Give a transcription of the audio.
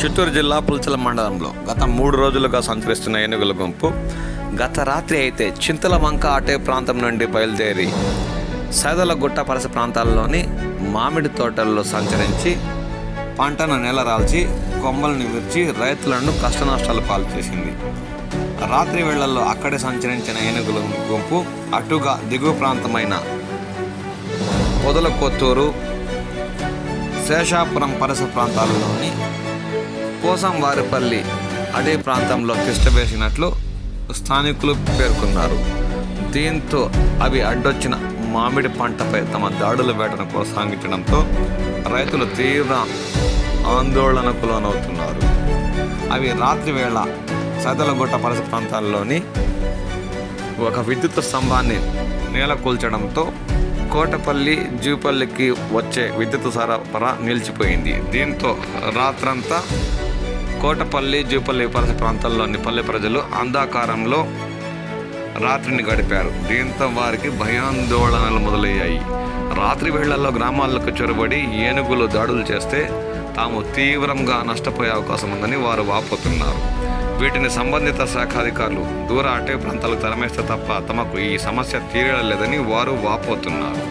చిత్తూరు జిల్లా పుల్చల మండలంలో గత మూడు రోజులుగా సంచరిస్తున్న ఏనుగుల గుంపు గత రాత్రి అయితే చింతల వంక అటే ప్రాంతం నుండి బయలుదేరి సైదలగుట్ట పరస ప్రాంతాల్లోని మామిడి తోటల్లో సంచరించి పంటను నేలరాల్చి కొమ్మల్ని విరిచి రైతులను కష్టనష్టాలు పాలు చేసింది. రాత్రి వేళల్లో అక్కడే సంచరించిన ఏనుగుల గుంపు అటుగా దిగువ ప్రాంతమైన పొదల కొత్తూరు శేషాపురం పరస ప్రాంతాలలోని కోసం వారిపల్లి అడే ప్రాంతంలో తిష్టవేసినట్లు స్థానికులు పేర్కొన్నారు. దీంతో అవి అడ్డొచ్చిన మామిడి పంటపై తమ దాడుల వేటను కొనసాగించడంతో రైతులు తీవ్ర ఆందోళనకు లోనవుతున్నారు. అవి రాత్రి వేళ సదలగుట్ట పరిసర ప్రాంతాల్లోని ఒక విద్యుత్ స్తంభాన్ని నేలకూల్చడంతో కోటపల్లి జూపల్లికి వచ్చే విద్యుత్ సరఫరా నిలిచిపోయింది. దీంతో రాత్రంతా కోటపల్లి జూపల్లి పరిసర ప్రాంతాల్లోని పల్లె ప్రజలు అంధాకారంలో రాత్రిని గడిపారు. దీంతో వారికి భయాందోళనలు మొదలయ్యాయి. రాత్రి వేళల్లో గ్రామాలకు చొరబడి ఏనుగులు దాడులు చేస్తే తాము తీవ్రంగా నష్టపోయే అవకాశం ఉందని వారు వాపోతున్నారు. వీటిని సంబంధిత శాఖ అధికారులు దూర అటవీ ప్రాంతాలకు తరమేస్తే తప్ప తమకు ఈ సమస్య తీరలేదని వారు వాపోతున్నారు.